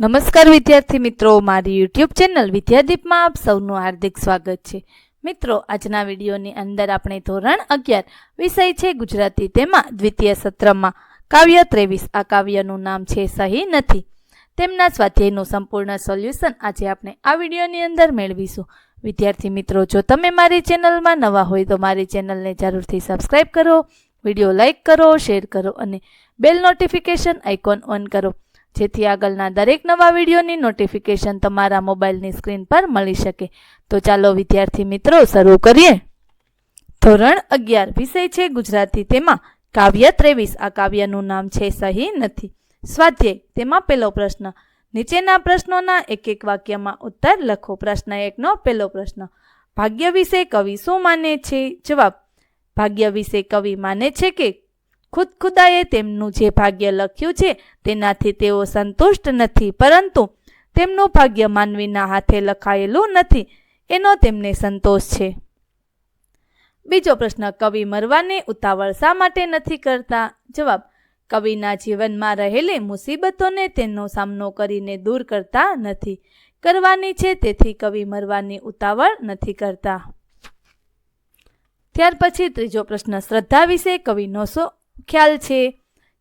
નમસ્કાર વિદ્યાર્થી મિત્રો, મારી યુટ્યુબ ચેનલ વિદ્યાદીપમાં આપ સૌનું હાર્દિક સ્વાગત છે. મિત્રો, આજના વિડીયોની અંદર આપણે ધોરણ અગિયાર વિષય છે ગુજરાતી તેમાં દ્વિતીય સત્રમાં કાવ્ય ત્રેવીસ. આ કાવ્યનું નામ છે સહી નથી. તેમના સ્વાધ્યાયનું સંપૂર્ણ સોલ્યુશન આજે આપણે આ વિડીયોની અંદર મેળવીશું. વિદ્યાર્થી મિત્રો, જો તમે મારી ચેનલમાં નવા હોય તો મારી ચેનલને જરૂરથી સબસ્ક્રાઈબ કરો, વીડિયો લાઇક કરો, શેર કરો અને બેલ નોટિફિકેશન આઇકોન ઓન કરો. જેથી આગળના દરેક નવા વિડીયોની નોટિફિકેશન તમારા મોબાઈલની સ્ક્રીન પર મળી શકે. તો ચાલો વિદ્યાર્થી મિત્રો, શરૂ કરીએ. ધોરણ અગિયાર વિષય છે ગુજરાતી. તેમાં કાવ્ય ત્રેવીસ. આ કાવ્યનું નામ છે સહી નથી. સ્વાધ્યાય. તેમાં પહેલો પ્રશ્ન, નીચેના પ્રશ્નોના એક એક વાક્યમાં ઉત્તર લખો. પ્રશ્ન એકનો પહેલો પ્રશ્ન, ભાગ્ય વિશે કવિ શું માને છે? જવાબ, ભાગ્ય વિશે કવિ માને છે કે ખુદ ખુદાએ તેમનું જે ભાગ્ય લખ્યું છે, તેનાથી તેઓ સંતુષ્ટ નથી, પરંતુ તેમનું ભાગ્ય માનવીના હાથે લખાયેલું નથી, એનો તેમને સંતોષ છે. બીજો પ્રશ્ન, કવિ મરવાને ઉતાવળ શા માટે નથી કરતા? જવાબ, કવિના જીવનમાં રહેલી મુસીબતોને તેનો સામનો કરીને દૂર કરતા નથી, કરવાની છે તેથી કવિ મરવાની ઉતાવળ નથી કરતા. ત્યાર પછી ત્રીજો પ્રશ્ન, શ્રદ્ધા વિશે કવિનો શું ખ્યાલ છે?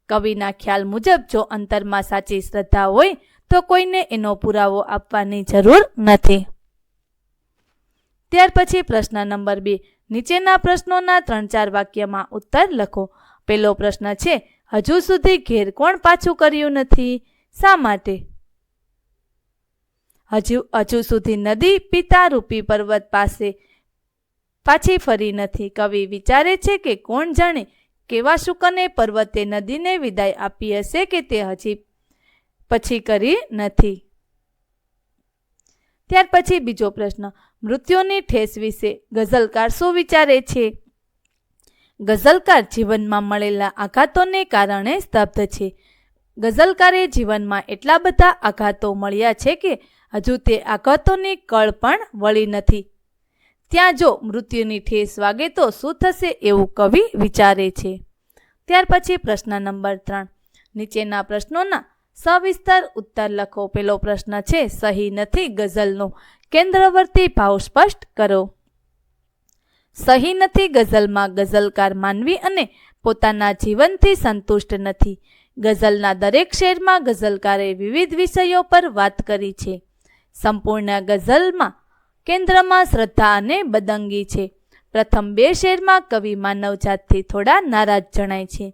કવિના ખ્યાલ મુજબ જો અંતરમાં સાચી શ્રદ્ધા હોય, તો કોઈને એનો પુરાવો આપવાની જરૂર નથી. ત્યાર પછી પ્રશ્ન નંબર બે. નીચેના પ્રશ્નોના ત્રણ ચાર વાક્યમાં ઉત્તર લખો. પહેલો પ્રશ્ન છે, હજુ સુધી ઘેર કોણ પાછું કર્યું નથી? શા માટે? હજુ હજુ સુધી નદી, પિતા, રૂપી પર્વત પાસે પાછી ફરી નથી. કવિ વિચારે છે કે કોણ જાણે કેવા શુકને પર્વતે નદીને વિદાય આપી હશે કે તે હજી પછી કરી નથી? ત્યાર પછી બીજો પ્રશ્ન, મૃત્યુની ઠેસ વિશે ગઝલકાર શું વિચારે છે? ગઝલકાર જીવનમાં મળેલા આઘાતોને કારણે સ્તબ્ધ છે. ગઝલકારે જીવનમાં એટલા બધા આઘાતો મળ્યા છે કે હજુ તે આઘાતોની કળ પણ વળી નથી. ત્યાં જો મૃત્યુની ઠેસ વાગે તો શું થશે એવું કવિ વિચારે છે. ત્યાર પછી પ્રશ્ન નંબર ત્રણ. નીચેના પ્રશ્નોના સવિસ્તર ઉત્તર લખો. પેલો પ્રશ્ન છે, સહી નથી ગઝલનો. કેન્દ્રવર્તી ભાવ સ્પષ્ટ કરો. સહી નથી ગઝલમાં ગઝલકાર માનવી અને પોતાના જીવનથી સંતુષ્ટ નથી. ગઝલના દરેક શેરમાં ગઝલકારે વિવિધ વિષયો પર વાત કરી છે. સંપૂર્ણ ગઝલમાં કેન્દ્રમાં શ્રદ્ધા અને બદંગી છે. પ્રથમ બે શેરમાં કવિ માનવજાતથી થોડા નારાજ જણાય છે.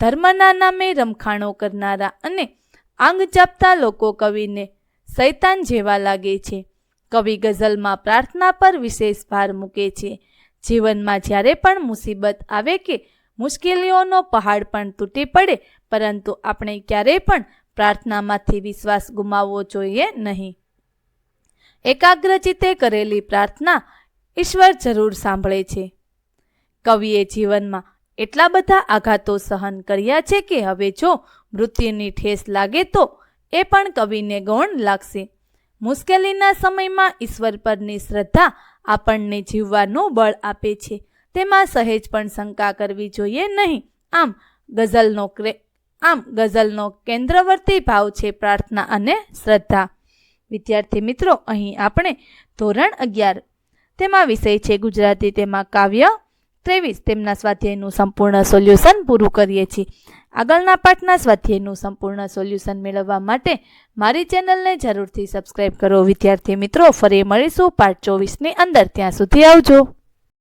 ધર્મના નામે રમખાણો કરનારા અને આંગ ચાપતા લોકો કવિને સૈતાન જેવા લાગે છે. કવિ ગઝલમાં પ્રાર્થના પર વિશેષ ભાર મૂકે છે. જીવનમાં જ્યારે પણ મુસીબત આવે કે મુશ્કેલીઓનો પહાડ પણ તૂટી પડે, પરંતુ આપણે ક્યારેય પણ પ્રાર્થનામાંથી વિશ્વાસ ગુમાવવો જોઈએ નહીં. એકાગ્રચિતે કરેલી પ્રાર્થના ઈશ્વર જરૂર સાંભળે છે. કવિએ જીવનમાં એટલા બધા આઘાતો સહન કર્યા છે કે હવે જો મૃત્યુની ઠેસ લાગે તો એ પણ કવિને ગૌણ લાગશે. મુશ્કેલીના સમયમાં ઈશ્વર પરની શ્રદ્ધા આપણને જીવવાનું બળ આપે છે. તેમાં સહેજ પણ શંકા કરવી જોઈએ નહીં. આમ ગઝલનો ક્રે, આમ ગઝલનો કેન્દ્રવર્તી ભાવ છે પ્રાર્થના અને શ્રદ્ધા. વિદ્યાર્થી મિત્રો, અહીં આપણે ધોરણ અગિયાર, તેમાં વિષય છે ગુજરાતી, તેમાં કાવ્ય, ત્રેવીસ, તેમના સ્વાધ્યાયનું સંપૂર્ણ સોલ્યુશન પૂરું કરીએ છીએ. આગળના પાઠના સ્વાધ્યાયનું સંપૂર્ણ સોલ્યુશન મેળવવા માટે મારી ચેનલને જરૂરથી સબસ્ક્રાઈબ કરો. વિદ્યાર્થી મિત્રો, ફરી મળીશું પાઠ ચોવીસની અંદર. ત્યાં સુધી આવજો.